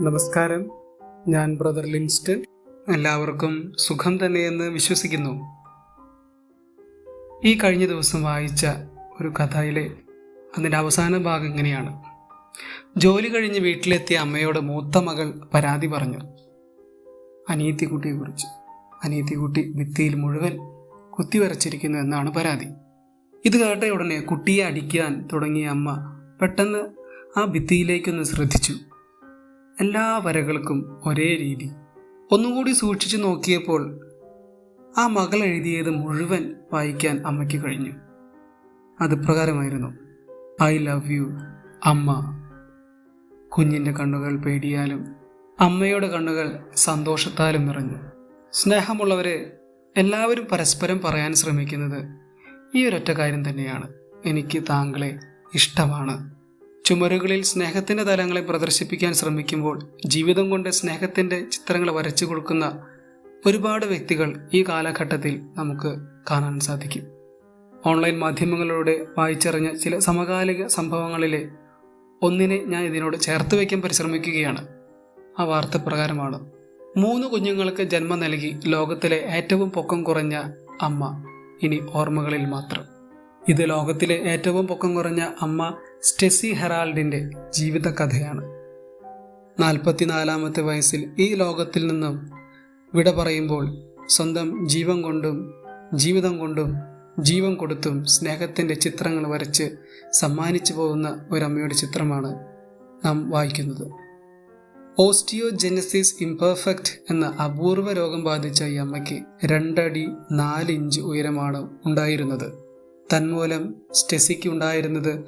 നമസ്കാരം. ഞാൻ ബ്രദർ ലിൻസ്റ്റൺ. എല്ലാവർക്കും സുഖം തന്നെയെന്ന് വിശ്വസിക്കുന്നു. ഈ കഴിഞ്ഞ ദിവസം വായിച്ച ഒരു കഥയിലെ അതിന്റെ അവസാന ഭാഗം ഇങ്ങനെയാണ്. ജോലി കഴിഞ്ഞ് വീട്ടിലെത്തിയ അമ്മയോട് മൂത്ത മകൾ പരാതി പറഞ്ഞു. അനിയത്തിക്കുട്ടിയെക്കുറിച്ച് അനിയത്തിക്കുട്ടി ഭിത്തിയിൽ മുഴുവൻ കുത്തിവരച്ചിരിക്കുന്നു എന്നാണ് പരാതി. ഇത് കേട്ട ഉടനെ കുട്ടിയെ അടിക്കാൻ തുടങ്ങിയ അമ്മ പെട്ടെന്ന് ആ ഭിത്തിയിലേക്കൊന്ന് ശ്രദ്ധിച്ചു. എല്ലാ വരകൾക്കും ഒരേ രീതി. ഒന്നുകൂടി സൂക്ഷിച്ചു നോക്കിയപ്പോൾ ആ മകൾ എഴുതിയത് മുഴുവൻ വായിക്കാൻ അമ്മയ്ക്ക് കഴിഞ്ഞു. അത് പ്രകാരമായിരുന്നു. ഐ ലവ് യു അമ്മ. കുഞ്ഞിന്റെ കണ്ണുകൾ പേടിയാലും അമ്മയുടെ കണ്ണുകൾ സന്തോഷത്താലും നിറഞ്ഞു. സ്നേഹമുള്ളവരെ എല്ലാവരും പരസ്പരം പറയാൻ ശ്രമിക്കുന്നത് ഈ ഒരൊറ്റ കാര്യം തന്നെയാണ്. എനിക്ക് താങ്കളെ ഇഷ്ടമാണ്. ചുമരുകളിൽ സ്നേഹത്തിന്റെ തലങ്ങളെ പ്രദർശിപ്പിക്കാൻ ശ്രമിക്കുമ്പോൾ ജീവിതം കൊണ്ട് സ്നേഹത്തിന്റെ ചിത്രങ്ങൾ വരച്ചു കൊടുക്കുന്ന ഒരുപാട് വ്യക്തികൾ ഈ കാലഘട്ടത്തിൽ നമുക്ക് കാണാൻ സാധിക്കും. ഓൺലൈൻ മാധ്യമങ്ങളിലൂടെ വായിച്ചറിഞ്ഞ ചില സമകാലിക സംഭവങ്ങളിലെ ഒന്നിനെ ഞാൻ ഇതിനോട് ചേർത്ത് വയ്ക്കാൻ പരിശ്രമിക്കുകയാണ്. ആ വാർത്ത പ്രകാരമാണ്. മൂന്ന് കുഞ്ഞുങ്ങൾക്ക് ജന്മം നൽകി ലോകത്തിലെ ഏറ്റവും പൊക്കം കുറഞ്ഞ അമ്മ ഇനി ഓർമ്മകളിൽ മാത്രം. ഇത് ലോകത്തിലെ ഏറ്റവും പൊക്കം കുറഞ്ഞ അമ്മ സ്റ്റെസി ഹെറാൾഡിന്റെ ജീവിത കഥയാണ് നാൽപ്പത്തിനാലാമത്തെ വയസ്സിൽ ഈ ലോകത്തിൽ നിന്നും വിട പറയുമ്പോൾ സ്വന്തം ജീവൻ കൊണ്ടും ജീവിതം കൊണ്ടും ജീവൻ കൊടുത്തും സ്നേഹത്തിന്റെ ചിത്രങ്ങൾ വരച്ച് സമ്മാനിച്ചു പോകുന്ന ഒരമ്മയുടെ ചിത്രമാണ് നാം വായിക്കുന്നത്. ഓസ്റ്റിയോജെനസിസ് ഇംപെർഫെക്റ്റ് എന്ന അപൂർവ രോഗം ബാധിച്ച ഈ അമ്മയ്ക്ക് രണ്ടടി നാല് ഇഞ്ച് ഉയരമാണ് ഉണ്ടായിരുന്നത്. തന്മൂലം സ്റ്റെസിക്ക് ഉണ്ടായിരുന്നത്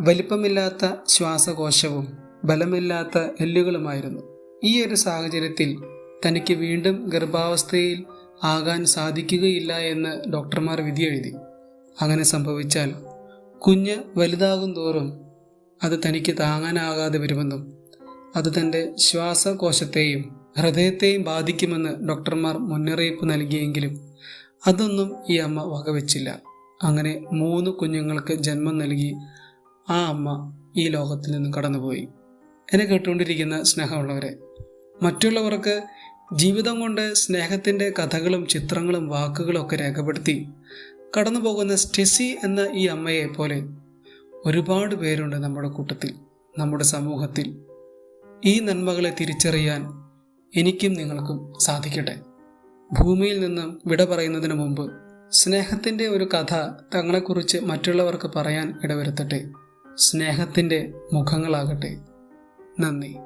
വലിപ്പമില്ലാത്ത ശ്വാസകോശവും ബലമില്ലാത്ത എല്ലുകളുമായിരുന്നു. ഈ ഒരു സാഹചര്യത്തിൽ തനിക്ക് വീണ്ടും ഗർഭാവസ്ഥയിൽ ആകാൻ സാധിക്കുകയില്ല എന്ന് ഡോക്ടർമാർ വിധിയെഴുതി. അങ്ങനെ സംഭവിച്ചാൽ കുഞ്ഞ് വലുതാകും തോറും അത് തനിക്ക് താങ്ങാനാകാതെ വരുമെന്നും അത് തന്റെ ശ്വാസകോശത്തെയും ഹൃദയത്തെയും ബാധിക്കുമെന്ന് ഡോക്ടർമാർ മുന്നറിയിപ്പ് നൽകിയെങ്കിലും അതൊന്നും ഈ അമ്മ വകവെച്ചില്ല. അങ്ങനെ മൂന്ന് കുഞ്ഞുങ്ങൾക്ക് ജന്മം നൽകി ആ അമ്മ ഈ ലോകത്തിൽ നിന്ന് കടന്നുപോയി. എന്നെ കേട്ടുകൊണ്ടിരിക്കുന്ന സ്നേഹമുള്ളവരെ മറ്റുള്ളവർക്ക് ജീവിതം കൊണ്ട് സ്നേഹത്തിന്റെ കഥകളും ചിത്രങ്ങളും വാക്കുകളും ഒക്കെ രേഖപ്പെടുത്തി കടന്നു പോകുന്ന സ്റ്റെസി എന്ന ഈ അമ്മയെ പോലെ ഒരുപാട് പേരുണ്ട് നമ്മുടെ കൂട്ടത്തിൽ നമ്മുടെ സമൂഹത്തിൽ. ഈ നന്മകളെ തിരിച്ചറിയാൻ എനിക്കും നിങ്ങൾക്കും സാധിക്കട്ടെ. ഭൂമിയിൽ നിന്നും വിട പറയുന്നതിന് മുമ്പ് സ്നേഹത്തിന്റെ ഒരു കഥ തങ്ങളെക്കുറിച്ച് മറ്റുള്ളവർക്ക് പറയാൻ ഇടവരുത്തട്ടെ. സ്നേഹത്തിന്റെ മുഖങ്ങളാകട്ടെ. നന്ദി.